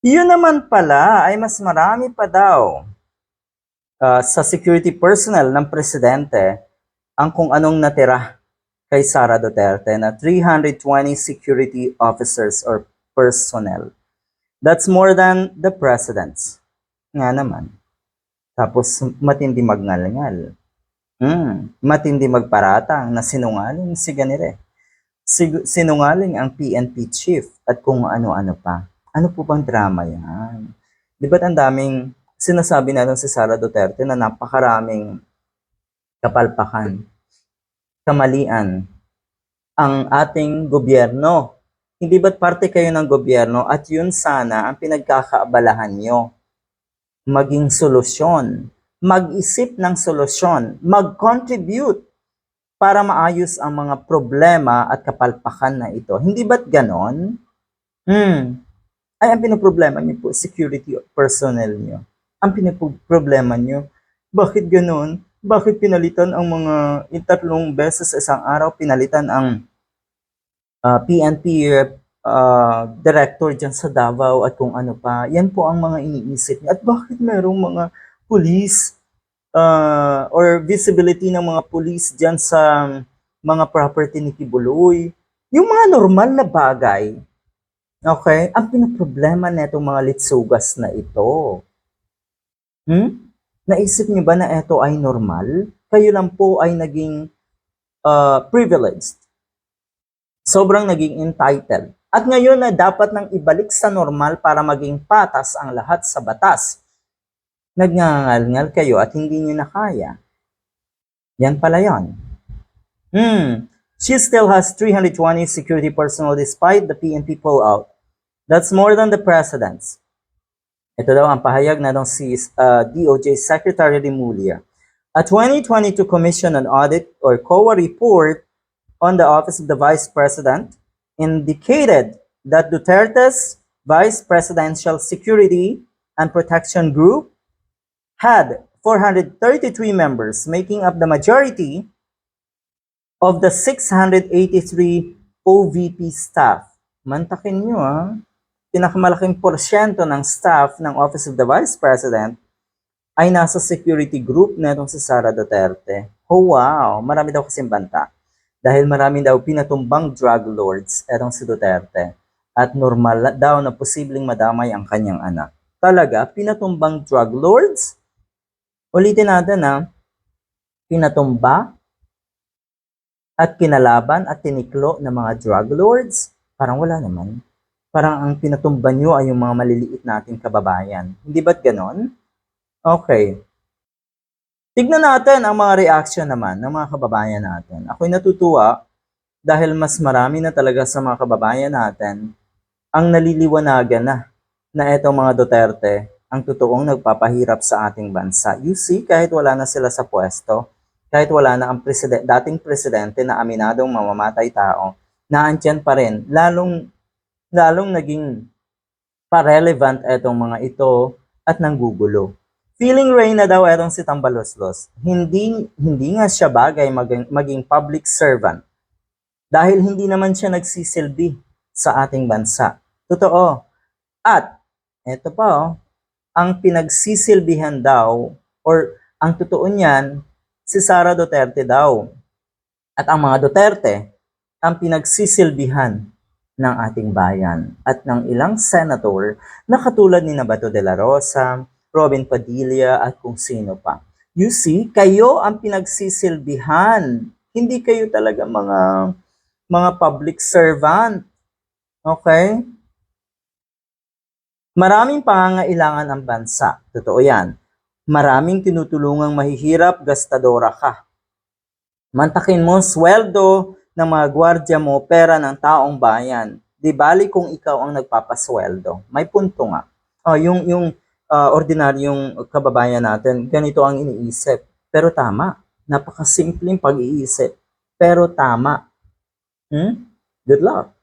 Yun naman pala ay mas marami pa daw ah, sa security personnel ng presidente ang kung anong natira kay Sara Duterte na 320 security officers or personnel. That's more than the president's. Nga naman. Tapos matindi magngal-ngal. Hmm, matindi magparatang na sinungaling si ganire. Sig- sinungaling ang PNP chief at kung ano-ano pa. Ano po bang drama yan? Di ba't ang daming sinasabi natin si Sara Duterte na napakaraming kapalpakan, kamalian ang ating gobyerno. Hindi ba't parte kayo ng gobyerno at yun sana ang pinagkakaabalahan nyo? Maging solusyon, mag-isip ng solusyon, mag-contribute para maayos ang mga problema at kapalpakan na ito. Hindi ba't ganon? Hmm. Ay, ang pinoproblema niyo po, security personnel niyo. Ang pinoproblema niyo, bakit ganon? Bakit pinalitan ang mga tatlong beses sa isang araw, pinalitan ang ah, PNP ah, director dyan sa Davao at kung ano pa. Yan po ang mga iniisip niya. At bakit merong mga police ah, or visibility ng mga police dyan sa mga property ni Kibuloy? Yung mga normal na bagay, Okay? Ang pinoproblema na itong mga litsugas na ito. Hmm? Naisip niyo ba na ito ay normal? Kayo lang po ay naging uh, privileged. Sobrang naging entitled. At ngayon na dapat nang ibalik sa normal para maging patas ang lahat sa batas. Nagngangal-ngal kayo at hindi niyo na kaya. Yan pala yon. Hmm. She still has 320 security personnel despite the PNP pullout. That's more than the president's. Ito daw ang pahayag na ng si uh, DOJ Secretary Remulla. A 2022 Commission on Audit or COA report on the Office of the Vice President indicated that Duterte's Vice Presidential Security and Protection Group had 433 members, making up the majority of the 683 OVP staff. Mantakin nyo ah. Pinakamalaking porsyento ng staff ng Office of the Vice President ay nasa security group na itong si Sara Duterte. Oh wow, marami daw kasing banta. Dahil marami daw pinatumbang drug lords etong si Duterte. At normal daw na posibleng madamay ang kanyang anak. Talaga, pinatumbang drug lords? Ulitin natin ha, pinatumba at kinalaban at tiniklo ng mga drug lords? Parang wala naman. Parang ang pinatumba nyo ay yung mga maliliit nating kababayan. Hindi ba't ganon? Okay. Tignan natin ang mga reaction naman ng mga kababayan natin. Ako'y natutuwa dahil mas marami na talaga sa mga kababayan natin ang naliliwanagan na na etong mga Duterte ang totoong nagpapahirap sa ating bansa. You see, kahit wala na sila sa pwesto, kahit wala na ang presiden- dating presidente na aminadong mamamatay tao, naandyan pa rin. Lalong, lalong naging pa-relevant etong mga ito at nanggugulo. Feeling rain na daw etong si Tambaloslos. Hindi, hindi nga siya bagay maging, maging public servant dahil hindi naman siya nagsisilbi sa ating bansa. Totoo. At, eto pa oh, ang pinagsisilbihan daw or ang totoo niyan, si Sara Duterte daw. At ang mga Duterte, ang pinagsisilbihan ng ating bayan at ng ilang senator na katulad ni Nabato de la Rosa, Robin Padilla at kung sino pa. You see, kayo ang pinagsisilbihan. Hindi kayo talaga mga mga public servant. Okay? Maraming pangangailangan ang bansa. Totoo yan. Maraming tinutulungang mahihirap, gastadora ka. Mantakin mo sweldo ng mga gwardya mo, pera ng taong bayan. Di bali kung ikaw ang nagpapasweldo. May punto nga. Oh, yung yung ah, ordinaryong kababayan natin, ganito ang iniisip. Pero tama. Napakasimpleng pag-iisip. Pero tama. Hmm? Good luck.